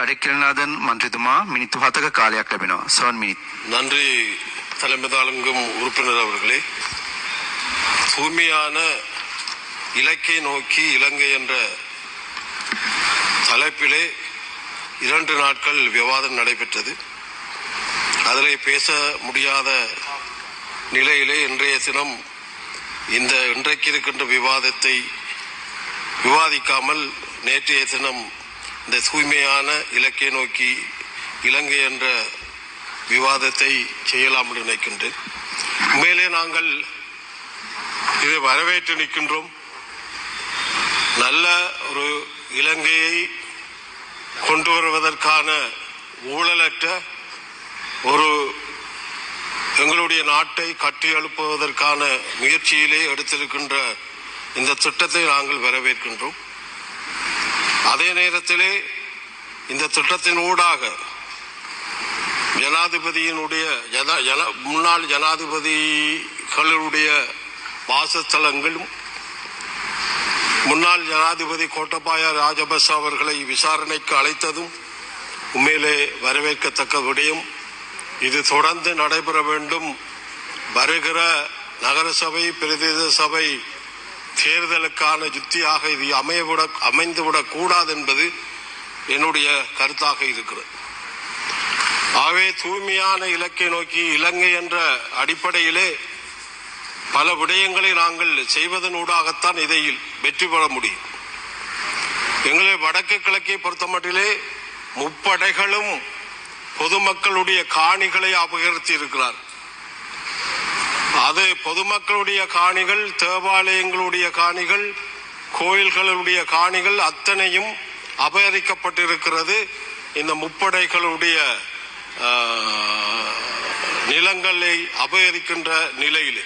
අඩෙක්කලනාදන් මන්ත්‍රතුමා මිනිත්තු හතක කාලයක් ලැබෙනවා සවන් මිනිත් நன்றி தலைமை தாளங்கும் உறுப்பினர் அவர்களே தூய்மையான இலக்கை நோக்கி இலங்கை என்ற தலைப்பிலே இரண்டு நாட்கள் விவாதம் நடைபெற்றது அதிலே பேச முடியாத நிலையிலே இன்றைய தினம் இந்த இன்றைக்கு இருக்கின்ற விவாதத்தை விவாதிக்காமல் நேற்றைய தினம் இந்த தூய்மையான இலக்கை நோக்கி இலங்கை என்ற விவாதத்தை செய்யலாம் என்று நினைக்கின்றேன். உண்மையிலே நாங்கள் இதை வரவேற்று நிற்கின்றோம். நல்ல ஒரு இலங்கையை கொண்டு வருவதற்கான ஊழலற்ற ஒரு எங்களுடைய நாட்டை கட்டி எழுப்புவதற்கான முயற்சியிலே எடுத்திருக்கின்ற இந்த திட்டத்தை நாங்கள் வரவேற்கின்றோம். அதே நேரத்திலே இந்த திட்டத்தின் ஊடாக ஜனாதிபதியினுடைய ஜன- ஜன- முன்னாள் ஜனாதிபதிகளுடைய வாசஸ்தலங்களும் முன்னாள் ஜனாதிபதி கோட்டபாய ராஜபக்ச அவர்களை விசாரணைக்கு அழைத்ததும் உண்மையிலே வரவேற்கத்தக்க விடயம். இது தொடர்ந்து நடைபெற வேண்டும். வருகிற நகரசபை பிரதேச சபை தேர்தலுக்கான யுத்தியாக இது அமையவிட அமைந்துவிடக் கூடாது என்பது என்னுடைய கருத்தாக இருக்கிறது. ஆகவே தூய்மையான இலக்கை நோக்கி இலங்கை என்ற அடிப்படையிலே பல விடயங்களை நாங்கள் செய்வதன் ஊடாகத்தான் இதை வெற்றி பெற முடியும். எங்களை வடக்கு கிழக்கை பொறுத்தமட்டிலே முப்படைகளும் பொதுமக்களுடைய காணிகளை அபகரித்து இருக்கிறார் அது பொதுமக்களுடைய காணிகள் தேவாலயங்களுடைய காணிகள் கோயில்களுடைய காணிகள் அத்தனையும் அபகரிக்கப்பட்டிருக்கிறது. இந்த முப்படைகளுடைய நிலங்களை அபகரிக்கின்ற நிலையில்.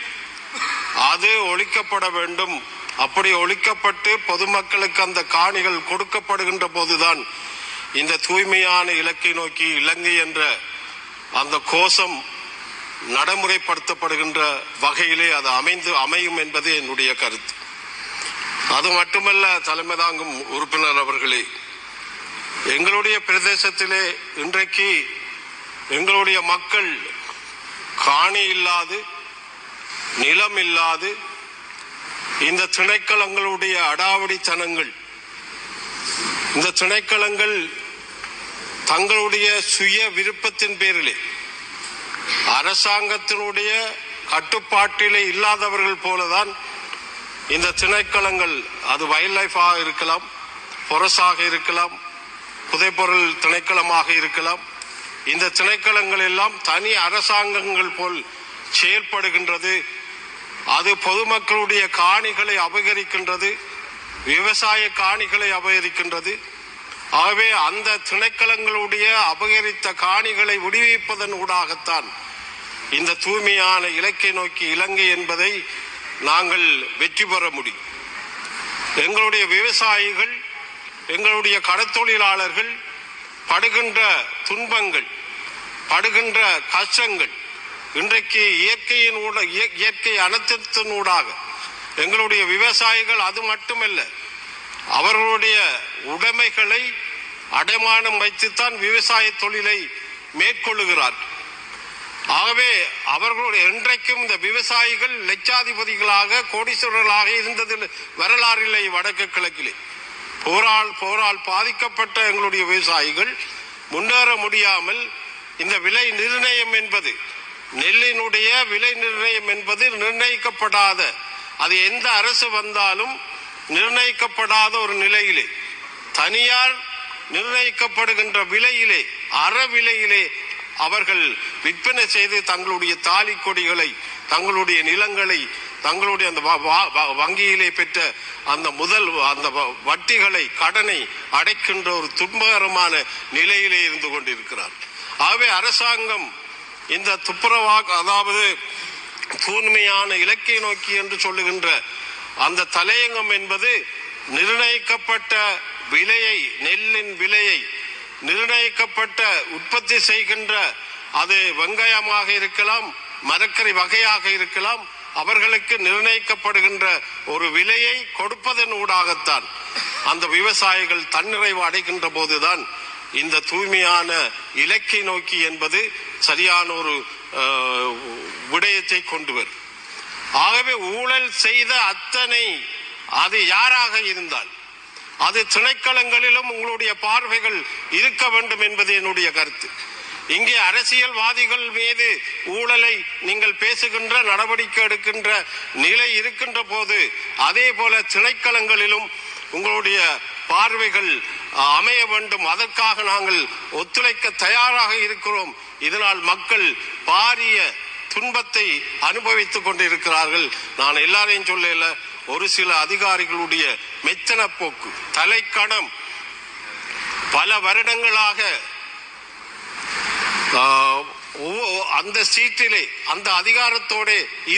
அது ஒழிக்கப்பட வேண்டும். அப்படி ஒழிக்கப்பட்டு பொதுமக்களுக்கு அந்த காணிகள் கொடுக்கப்படுகின்ற போதுதான் இந்த தூய்மையான இலக்கை நோக்கி இலங்கை என்ற அந்த கோஷம் நடைமுறைப்படுத்தப்படுகின்ற வகையிலே அது அமைந்து அமையும் என்பது என்னுடைய கருத்து. அது மட்டுமல்ல தலைமை தாங்கும் உறுப்பினர் அவர்களே எங்களுடைய பிரதேசத்திலே இன்றைக்கு எங்களுடைய மக்கள் காணி இல்லாது நிலம் இல்லாது இந்த திணைக்களங்களுடைய அடாவடித்தனங்கள் இந்த திணைக்களங்கள் தங்களுடைய சுய விருப்பத்தின் பேரிலே அரசாங்கத்தினுடைய கட்டுப்பாட்டிலே இல்லாதவர்கள் போலதான் இந்த திணைக்களங்கள் அது வைல்ட் லைஃபாக இருக்கலாம் பொரசாக இருக்கலாம் புதைப்பொருள் திணைக்களமாக இருக்கலாம். இந்த திணைக்களங்கள் எல்லாம் தனி அரசாங்கங்கள் போல் செயல்படுகின்றது. அது பொதுமக்களுடைய காணிகளை அபகரிக்கின்றது விவசாய காணிகளை அபகரிக்கின்றது. ஆகவே அந்த திணைக்களங்களுடைய அபகரித்த காணிகளை விடுவிப்பதன் ஊடாகத்தான் இந்த தூய்மையான இலக்கை நோக்கி இலங்கை என்பதை நாங்கள் வெற்றி பெற முடியும். எங்களுடைய விவசாயிகள் எங்களுடைய கடத்தொழிலாளர்கள் படுகின்ற துன்பங்கள் படுகின்ற கஷ்டங்கள் இன்றைக்கு இயற்கையின் ஊட இய- இயற்கை அனர்த்தத்தினூடாக எங்களுடைய விவசாயிகள் அது மட்டுமல்ல அவர்களுடைய உடைமைகளை அடைமானம் வைத்துத்தான் விவசாய தொழிலை மேற்கொள்ளுகிறார். ஆகவே அவர்களுடைய இன்றைக்கும் இந்த விவசாயிகள் லட்சாதிபதிகளாக கோடீஸ்வரர்களாக இருந்ததில் வரலாறில்லை வடக்கு கிழக்கிலே. போரால் போரால் பாதிக்கப்பட்ட எங்களுடைய விவசாயிகள் முன்னேற முடியாமல் இந்த விலை நிர்ணயம் என்பது நெல்லினுடைய விலை நிர்ணயம் என்பது நிர்ணயிக்கப்படாத அது எந்த அரசு வந்தாலும் நிர்ணயிக்கப்படாத ஒரு நிலையிலே. தனியார் நிர்ணயிக்கப்படுகின்ற விலையிலே அற விலையிலே அவர்கள் விற்பனை செய்து தங்களுடைய தாலி கொடிகளை தங்களுடைய நிலங்களை தங்களுடைய அந்த வ- வ- வ- வங்கியிலே பெற்ற அந்த முதல் அந்த வ- வட்டிகளை கடனை அடைக்கின்ற ஒரு துன்பகரமான நிலையிலே இருந்து கொண்டிருக்கிறார். ஆகவே அரசாங்கம் இந்த துப்புரவாக அதாவது தூய்மையான இலக்கை நோக்கி என்று சொல்லுகின்ற அந்த தலையங்கம் என்பது நிர்ணயிக்கப்பட்ட விலையை நெல்லின் விலையை நிர்ணயிக்கப்பட்ட உற்பத்தி செய்கின்ற அது வெங்காயமாக இருக்கலாம் மரக்கறி வகையாக இருக்கலாம் அவர்களுக்கு நிர்ணயிக்கப்படுகின்ற ஒரு விலையை கொடுப்பதன் ஊடாகத்தான் அந்த விவசாயிகள் தன்னிறைவு அடைகின்ற போதுதான் இந்த தூய்மையான இலக்கை நோக்கி என்பது சரியான ஒரு விடயத்தை கொண்டு வரும். ஆகவே ஊழல் செய்த அத்தனை அது யாராக இருந்தால் அது திணைக்களங்களிலும் உங்களுடைய பார்வைகள் இருக்க வேண்டும் என்பது என்னுடைய கருத்து. இங்கே அரசியல்வாதிகள் மீது ஊழலை நீங்கள் பேசுகின்ற நடவடிக்கை எடுக்கின்ற நிலை இருக்கின்ற போது அதே போல திணைக்களங்களிலும் உங்களுடைய பார்வைகள் அமைய வேண்டும். அதற்காக நாங்கள் ஒத்துழைக்க தயாராக இருக்கிறோம். இதனால் மக்கள் பாரிய துன்பத்தை அனுபவித்துக் கொண்டிருக்கிறார்கள். நான் எல்லாரையும் சொல்லல ஒரு சில அதிகாரிகளுடைய மெத்தன போக்கு தலைக்கணம் பல வருடங்களாக ஆஹ், ஒவ்வொ- அந்த சீட்டிலே அந்த அதிகாரத்தோட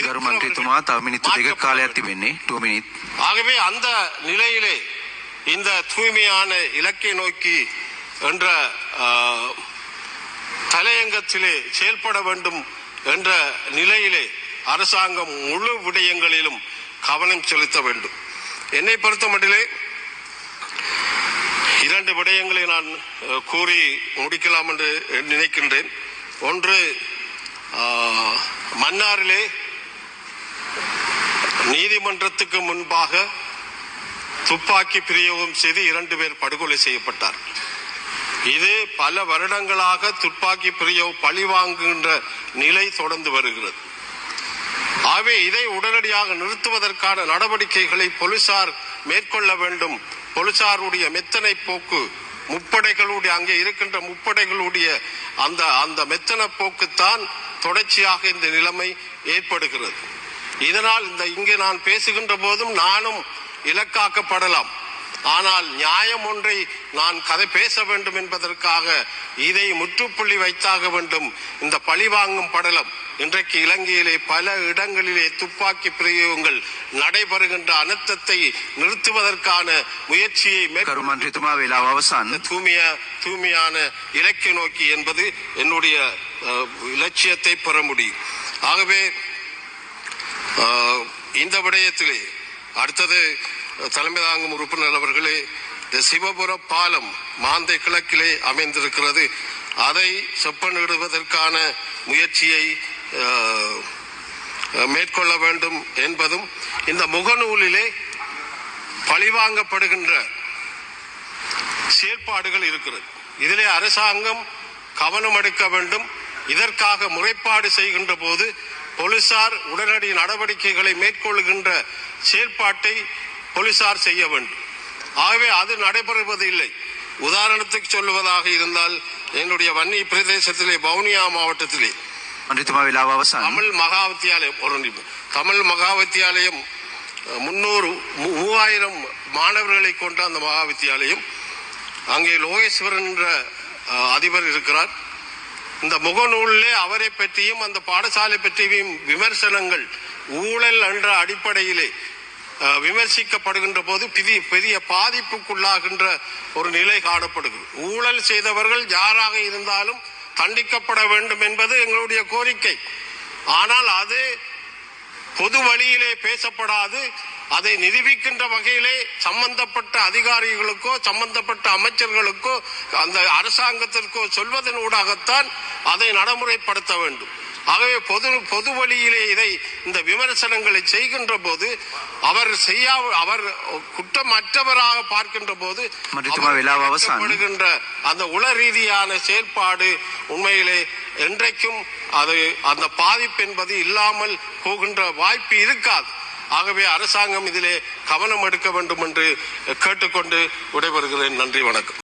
ගරු මන්ත්‍රීතුමා තව මිනිත්තු දෙක කාලයක් තිබෙන්නේ 2 මිනිත් ஆகவே அந்த நிலையிலே இந்த தூய்மையான இலக்கை நோக்கி என்ற ஆஹ், தலையங்கத்திலே செயல்பட வேண்டும் என்ற நிலையிலே அரசாங்கம் முழு விடயங்களிலும் கவனம் செலுத்த வேண்டும். என்னை பொறுத்த மட்டிலே இரண்டு விடயங்களை நான் கூறி முடிக்கலாம் என்று நினைக்கின்றேன். ஒன்று மன்னாரிலே நீதிமன்றத்துக்கு முன்பாக துப்பாக்கி பிரயோகம் செய்து இரண்டு பேர் படுகொலை செய்யப்பட்டார். இது பல வருடங்களாக துப்பாக்கி பிரயோக பழி வாங்குகின்ற நிலை தொடர்ந்து வருகிறது. ஆகவே இதை உடனடியாக நிறுத்துவதற்கான நடவடிக்கைகளை போலீசார் மேற்கொள்ள வேண்டும். போலீசாருடைய மெத்தனை போக்கு முப்படைகளுடைய அங்கே இருக்கின்ற முப்படைகளுடைய அந்த அந்த மெத்தன போக்குத்தான் தொடர்ச்சியாக இந்த நிலைமை ஏற்படுகிறது. இதனால் இந்த இங்கே நான் பேசுகின்ற போதும் நானும் இலக்காக்கப்படலாம். ஆனால் நியாயம் ஒன்றை நான் கதை பேச வேண்டும் என்பதற்காக இதை முற்றுப்புள்ளி வைத்தாக வேண்டும். இந்த பழிவாங்கும் படலம். இன்றைக்கு இலங்கையிலே பல இடங்களிலே துப்பாக்கி பிரயோகங்கள் நடைபெறுகின்ற அனர்த்தத்தை நிறுத்துவதற்கான முயற்சியை தூய்மைய தூய்மையான இலக்கை நோக்கி என்பது என்னுடைய இலட்சியத்தை பெற முடியும். ஆகவே இந்த விடயத்திலே அடுத்தது தலைமை தாங்கும் உறுப்பினர் அவர்களே இந்த சிவபுர பாலம் மாந்தை கிழக்கிலே அமைந்திருக்கிறது. அதை செப்பனிடுவதற்கான முயற்சியை மேற்கொள்ள வேண்டும் என்பதும் இந்த முகநூலிலே பழிவாங்கப்படுகின்ற செயற்பாடுகள் இருக்கிறது. இதிலே அரசாங்கம் கவனம் எடுக்க வேண்டும். இதற்காக முறைப்பாடு செய்கின்ற போது போலீசார் உடனடி நடவடிக்கைகளை மேற்கொள்கின்ற செயற்பாட்டை போலீசார் செய்ய வேண்டும். ஆகவே அது நடைபெறுவது இல்லை. உதாரணத்துக்கு சொல்லுவதாக இருந்தால் என்னுடைய வன்னி பிரதேசத்திலே வவுனியா மாவட்டத்திலே මන්ත්‍රීතුමා වේලාව අවසන් தமிழ் மகா வித்தியாலயம் ஒரு நிமிடம். தமிழ் மகா வித்தியாலயம் அஹ், முன்னூறு மூ- மூவாயிரம் மாணவர்களை கொண்ட அந்த மகா வித்தியாலயம் அங்கே லோகேஸ்வரன் என்ற அஹ், அதிபர் இருக்கிறார் இந்த முகநூலிலே அவரை பற்றியும் அந்த பாடசாலை பற்றியும் விமர்சனங்கள் ஊழல் என்ற அடிப்படையிலே அஹ், விமர்சிக்கப்படுகின்ற போது பெரிய பெரிய பாதிப்புக்குள்ளாகின்ற ஒரு நிலை காணப்படுகிறது ஊழல் செய்தவர்கள் யாராக இருந்தாலும் தண்டிக்கப்பட வேண்டும் என்பது எங்களுடைய கோரிக்கை. ஆனால் அது பொது வழியிலே பேசப்படாது. அதை நிரூபிக்கின்ற வகையிலே சம்பந்தப்பட்ட அதிகாரிகளுக்கோ சம்பந்தப்பட்ட அமைச்சர்களுக்கோ அந்த அரசாங்கத்திற்கோ சொல்வதன் ஊடாகத்தான் அதை நடைமுறைப்படுத்த வேண்டும். ஆகவே பொது பொது வழியிலே இதை இந்த விமர்சனங்களை செய்கின்ற போது அவர் செய்யா அவர் குற்றமற்றவராக பார்க்கின்ற போது அந்த உள ரீதியான செயல்பாடு உண்மையிலே என்றைக்கும் அது அந்த பாதிப்பு என்பது இல்லாமல் போகின்ற வாய்ப்பு இருக்காது. ஆகவே அரசாங்கம் இதிலே கவனம் எடுக்க வேண்டும் என்று கேட்டுக்கொண்டு விடைபெறுகிறேன். நன்றி வணக்கம்.